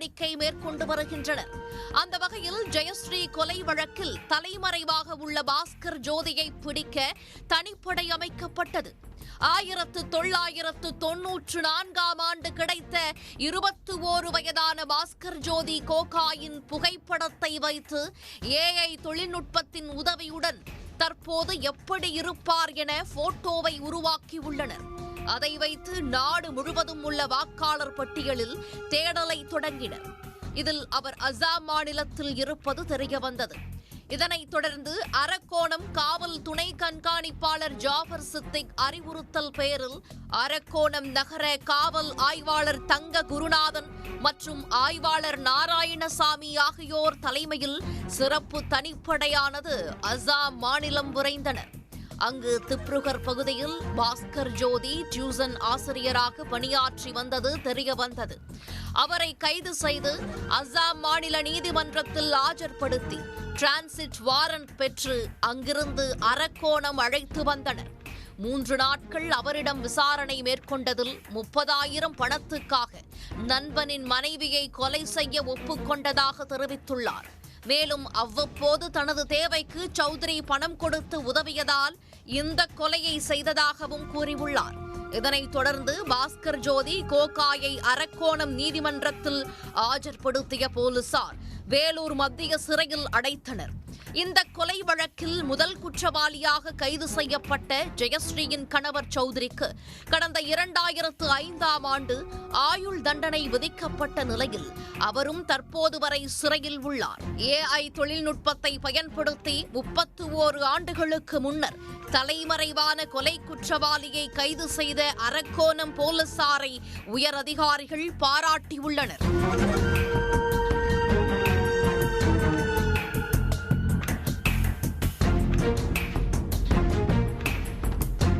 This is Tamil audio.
நடவடிக்கை மேற்கொண்டு வருகின்றனர். அந்த வகையில் ஜெயஸ்ரீ கொலை வழக்கில் தலைமறைவாக உள்ள பாஸ்கர் ஜோதியை பிடிக்க தனிப்படை அமைக்கப்பட்டது. ஆயிரத்து தொள்ளாயிரத்து தொன்னூற்று நான்காம் ஆண்டு கிடைத்த இருபத்தி ஓரு வயதான பாஸ்கர் ஜோதி கோகாயின் புகைப்படத்தை வைத்து ஏஐ தொழில்நுட்பத்தின் உதவியுடன் தற்போது எப்படி இருப்பார் என போட்டோவை உருவாக்கியுள்ளனர். அதை வைத்து நாடு முழுவதும் உள்ள வாக்காளர் பட்டியலில் தேடலை தொடங்கினர். இதில் அவர் அசாம் மாநிலத்தில் இருப்பது தெரியவந்தது இதனைத் தொடர்ந்து அரக்கோணம் காவல் துணை கண்காணிப்பாளர் ஜாஃபர் சித்திக் அறிவுறுத்தல் பெயரில் அரக்கோணம் நகர காவல் ஆய்வாளர் தங்க குருநாதன் மற்றும் ஆய்வாளர் நாராயணசாமி ஆகியோர் தலைமையில் சிறப்பு தனிப்படையானது அசாம் மாநிலம் விரைந்தனர் அங்கு திப்ருகர் பகுதியில் பாஸ்கர் ஜோதி டியூசன் ஆசிரியராக பணியாற்றி வந்தது தெரியவந்தது அவரை கைது செய்து அசாம் மாநில நீதிமன்றத்தில் ஆஜர்படுத்தி டிரான்சிட் வாரண்ட் பெற்று அங்கிருந்து அரக்கோணம் அழைத்து வந்தனர். மூன்று நாட்கள் அவரிடம் விசாரணை மேற்கொண்டதில் முப்பதாயிரம் பணத்துக்காக நண்பனின் மனைவியை கொலை செய்ய ஒப்புக்கொண்டதாக தெரிவித்துள்ளார். மேலும் அவ்வப்போது தனது தேவைக்கு சௌத்ரி பணம் கொடுத்து உதவியதால் இந்த கொலையை செய்ததாகவும் கூறியுள்ளார். இதனைத் தொடர்ந்து பாஸ்கர் ஜோதி கோகாயை அரக்கோணம் நீதிமன்றத்தில் ஆஜர்படுத்திய போலீசார் வேலூர் மத்திய சிறையில் அடைத்தனர். இந்த கொலை வழக்கில் முதல் குற்றவாளியாக கைது செய்யப்பட்ட ஜெயஸ்ரீயின் கணவர் சௌத்ரிக்கு கடந்த இரண்டாயிரத்து ஐந்தாம் ஆண்டு ஆயுள் தண்டனை விதிக்கப்பட்ட நிலையில் அவரும் தற்போது வரை சிறையில் உள்ளார். ஏஐ தொழில்நுட்பத்தை பயன்படுத்தி முப்பத்து ஓரு ஆண்டுகளுக்கு முன்னர் தலைமறைவான கொலை குற்றவாளியை கைது செய்த அரக்கோணம் போலீசாரை உயர் அதிகாரிகள் பாராட்டியுள்ளனர்.